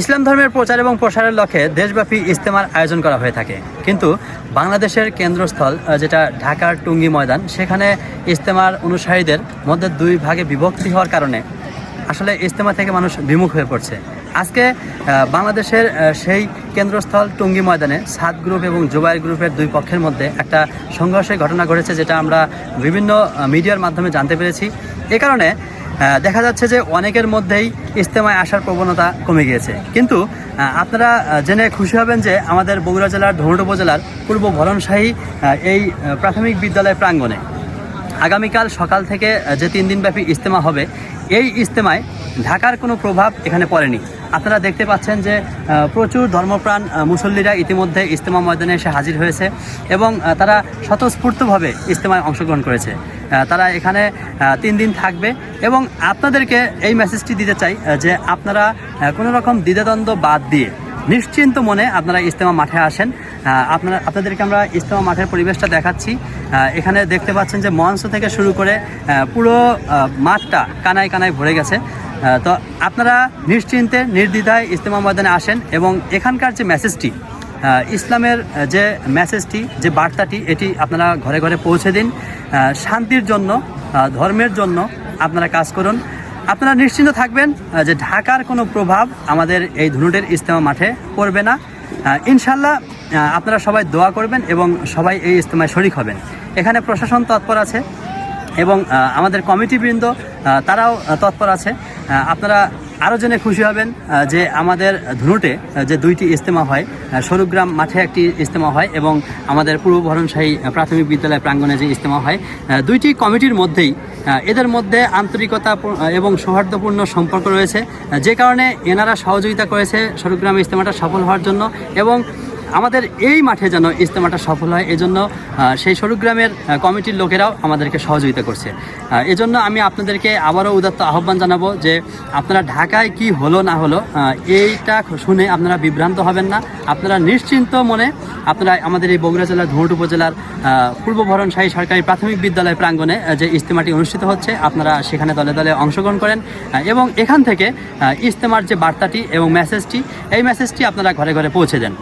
ইসলাম ধর্মের প্রচার এবং প্রসারের লক্ষ্যে দেশব্যাপী ইজতেমার আয়োজন করা হয়ে থাকে। কিন্তু বাংলাদেশের কেন্দ্রস্থল যেটা ঢাকার টুঙ্গি ময়দান, সেখানে ইজতেমার অনুসারীদের মধ্যে দুই ভাগে বিভক্তি হওয়ার কারণে আসলে ইজতেমা থেকে মানুষ বিমুখ হয়ে পড়ছে। আজকে বাংলাদেশের সেই কেন্দ্রস্থল টুঙ্গি ময়দানে সাত গ্রুপ এবং জুবাইর গ্রুপের দুই পক্ষের মধ্যে একটা সংঘর্ষের ঘটনা ঘটেছে, যেটা আমরা বিভিন্ন মিডিয়ার মাধ্যমে জানতে পেরেছি। এ কারণে দেখা যাচ্ছে যে অনেকের মধ্যেই ইজতেমায় আসার প্রবণতা কমে গিয়েছে। কিন্তু আপনারা জেনে খুশি হবেন যে আমাদের বগুড়া জেলার ধনুট উপজেলার পূর্ব ভরণশাহী এই প্রাথমিক বিদ্যালয় প্রাঙ্গণে আগামীকাল সকাল থেকে যে তিন দিনব্যাপী ইজতেমা হবে, এই ইজতেমায় ঢাকার কোনো প্রভাব এখানে পড়েনি। আপনারা দেখতে পাচ্ছেন যে প্রচুর ধর্মপ্রাণ মুসল্লিরা ইতিমধ্যে ইজতেমা ময়দানে এসে হাজির হয়েছে এবং তারা স্বতঃস্ফূর্তভাবে ইজতেমায় অংশগ্রহণ করেছে। তারা এখানে তিন দিন থাকবে এবং আপনাদেরকে এই মেসেজটি দিতে চাই যে আপনারা কোনো রকম দ্বিধাদ্বন্দ্ব বাদ দিয়ে নিশ্চিন্ত মনে আপনারা ইজতেমা মাঠে আসেন। আপনারা আপনাদেরকে আমরা ইজতেমা মাঠের পরিবেশটা দেখাচ্ছি। এখানে দেখতে পাচ্ছেন যে মঞ্চ থেকে শুরু করে পুরো মাঠটা কানায় কানায় ভরে গেছে। তো আপনারা নিশ্চিন্তে, নির্দ্বিধায় ইজতেমা ময়দানে আসেন এবং এখানকার যে মেসেজটি ইসলামের যে মেসেজটি, যে বার্তাটি, এটি আপনারা ঘরে ঘরে পৌঁছে দিন। শান্তির জন্য ধর্মের জন্য আপনারা কাজ করুন। আপনারা নিশ্চিন্ত থাকবেন যে ঢাকার কোনো প্রভাব আমাদের এই ধনুটের ইজতেমা মাঠে পড়বে না। ইনশাল্লাহ আপনারা সবাই দোয়া করবেন এবং সবাই এই ইজতেমায় শরিক হবেন। এখানে প্রশাসন তৎপর আছে এবং আমাদের কমিটিবৃন্দ তারাও তৎপর আছে। আপনারা আরও জেনে খুশি হবেন যে আমাদের ধুনুটে যে দুইটি ইজতেমা হয় সরুগ্রাম মাঠে একটি ইজতেমা হয় এবং আমাদের পূর্ব ভরণশাহী প্রাথমিক বিদ্যালয় প্রাঙ্গণে যে ইজতেমা হয় দুইটি কমিটির মধ্যেই এদের মধ্যে আন্তরিকতা এবং সৌহার্দ্যপূর্ণ সম্পর্ক রয়েছে। যে কারণে এনারা সহযোগিতা করেছে সরুগ্রামে ইজতেমাটা সফল হওয়ার জন্য এবং আমাদের এই মাঠে যেন ইজতেমাটা সফল হয় এজন্য সেই স্বরূপগ্রামের আহ, কমিটির লোকেরাও আমাদেরকে সহযোগিতা করছে। এজন্য আমি আপনাদেরকে আবারও উদাত্ত আহ্বান জানাব যে আপনারা ঢাকায় কি হলো না হলো এইটা শুনে আপনারা বিভ্রান্ত হবেন না। আপনারা নিশ্চিন্ত মনে আপনারা আমাদের এই বগুড়া জেলার ধুমট উপজেলার পূর্ব ভরণশাহী সরকারি প্রাথমিক বিদ্যালয় প্রাঙ্গণে যে ইজতেমাটি অনুষ্ঠিত হচ্ছে আপনারা সেখানে দলে দলে অংশগ্রহণ করেন। এবং এখান থেকে ইজতেমার যে বার্তাটি এবং মেসেজটি এই মেসেজটি আপনারা ঘরে ঘরে পৌঁছে দেন।